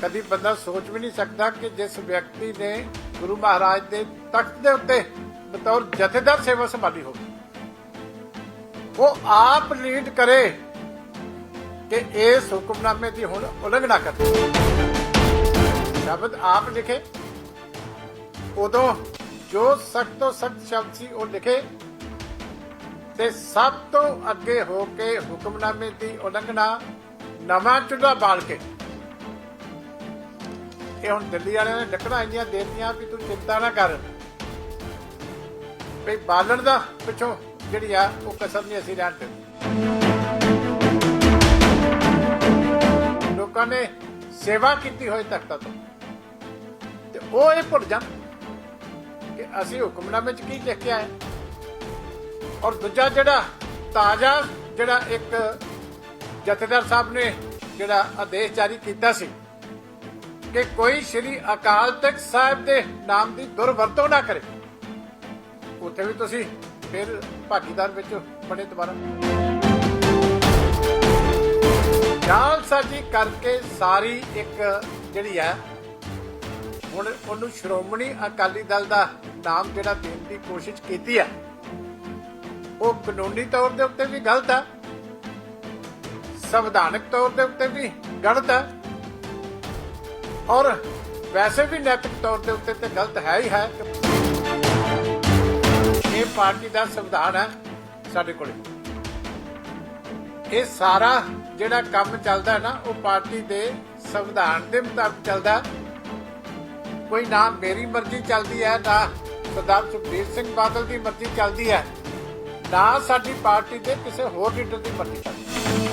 ਕਦੀ ਬੰਦਾ ਸੋਚ ਵੀ ਨਹੀਂ ਸਕਦਾ ਕਿ ਜਿਸ ਵਿਅਕਤੀ ਨੇ ਗੁਰੂ ਮਹਾਰਾਜ ਦੇ ਤਖਤ ਦੇ ਉੱਤੇ ਬਤੌਰ ਜਥੇਦਾਰ ਸੇਵਾ ਸੰਭਾਲੀ ਹੋਵੇ। ਉਹ ਆਪ ਲੀਡ ਕਰੇ ਕਿ ਇਸ ਹੁਕਮਨਾਮੇ ਦੀ ਹੁਣ ਉਲੰਘਣਾ ਕਰੇ। ਸ਼ਬਦ ਆਪ ਲਿਖੇ, ਉਦੋਂ ਜੋ ਸਖਤ ਤੋਂ ਸਖਤ ਸ਼ਬਦ ਸੀ ਉਹ ਲਿਖੇ ਤੇ ਸਭ ਤੋਂ ਅੱਗੇ ਹੋ ਕੇ ਹੁਕਮਨਾਮੇ ਦੀ ਉਲੰਘਣਾ ਨਵਾਂ ਚੁੱਲ੍ਹਾ ਬਾਲ ਕੇ ਇਹ ਹੁਣ ਦਿੱਲੀ ਵਾਲਿਆਂ ਨੇ ਡੱਕਣਾ ਇੰਨੀਆਂ ਦੇਤੀਆਂ ਵੀ ਤੂੰ ਚਿੰਤਾ ਨਾ ਕਰ। ਵੀ ਬਾਲਣ ਦਾ ਪਿੱਛੋਂ ਜਿਹੜੀ ਆ, ਉਹ ਕਸਰ ਨਹੀਂ ਅਸੀਂ ਰਹਿਣ ਦਿੰਦੇ ਲੋਕਾਂ ਨੇ ਸੇਵਾ ਕੀਤੀ ਹੋਈ ਤਖਤਾਂ ਤੋਂ। ਤੇ ਉਹ ਇਹ ਭੁੱਲ ਜਾਣ ਕਿ ਅਸੀਂ ਹੁਕਮਨਾਮੇ 'ਚ ਕੀ ਲਿਖ ਕੇ ਆਏ। ਔਰ ਦੂਜਾ ਜਿਹੜਾ ਤਾਜ਼ਾ ਜਿਹੜਾ ਇੱਕ ਜਥੇਦਾਰ ਸਾਹਿਬ ਨੇ ਜਿਹੜਾ ਆਦੇਸ਼ ਜਾਰੀ ਕੀਤਾ ਸੀ ਕਿ ਕੋਈ ਸ੍ਰੀ ਅਕਾਲ ਤਖਤ ਸਾਹਿਬ ਦੇ ਨਾਮ ਦੀ ਦੁਰਵਰਤੋਂ ਨਾ ਕਰੇ। ਉੱਥੇ ਵੀ ਤੁਸੀਂ ਫਿਰ ਭਾਗੀਦਾਰ ਵਿੱਚ ਬਣੇ ਦੁਬਾਰਾ। ਜਾਲਸਾਜੀ ਕਰਕੇ ਸਾਰੀ ਇੱਕ ਜਿਹੜੀ ਹੈ, ਹੁਣ ਉਹਨੂੰ ਸ਼੍ਰੋਮਣੀ ਅਕਾਲੀ ਦਲ ਦਾ ਨਾਮ ਜਿਹੜਾ ਦੇਣ ਦੀ ਕੋਸ਼ਿਸ਼ ਕੀਤੀ ਹੈ, ਉਹ ਕਾਨੂੰਨੀ ਤੌਰ ਦੇ ਉੱਤੇ ਵੀ ਗਲਤ ਹੈ, ਸੰਵਿਧਾਨਕ ਤੌਰ ਦੇ ਉੱਤੇ ਵੀ ਗਲਤ ਹੈ। ਔਰ ਵੈਸੇ ਵੀ ਨੈਤਿਕ ਤੌਰ ਦੇ ਉੱਤੇ ਤੇ ਗਲਤ ਹੈ ਹੀ ਹੈ। ਇਹ ਪਾਰਟੀ ਦਾ ਸੰਵਿਧਾਨ ਹੈ ਸਾਡੇ ਕੋਲ। ਇਹ ਸਾਰਾ ਜਿਹੜਾ ਕੰਮ ਚੱਲਦਾ ਨਾ, ਉਹ ਪਾਰਟੀ ਦੇ ਸੰਵਿਧਾਨ ਦੇ ਮੁਤਾਬਕ ਚੱਲਦਾ ਕੋਈ ਨਾ ਮੇਰੀ ਮਰਜ਼ੀ ਚੱਲਦੀ ਹੈ, ਨਾ ਸਰਦਾਰ ਸੁਖਬੀਰ ਸਿੰਘ ਬਾਦਲ ਦੀ ਮਰਜ਼ੀ ਚੱਲਦੀ ਹੈ, ਨਾ ਸਾਡੀ ਪਾਰਟੀ ਦੇ ਕਿਸੇ ਹੋਰ ਲੀਡਰ ਦੀ ਮਰਜ਼ੀ ਚੱਲਦੀ ਹੈ।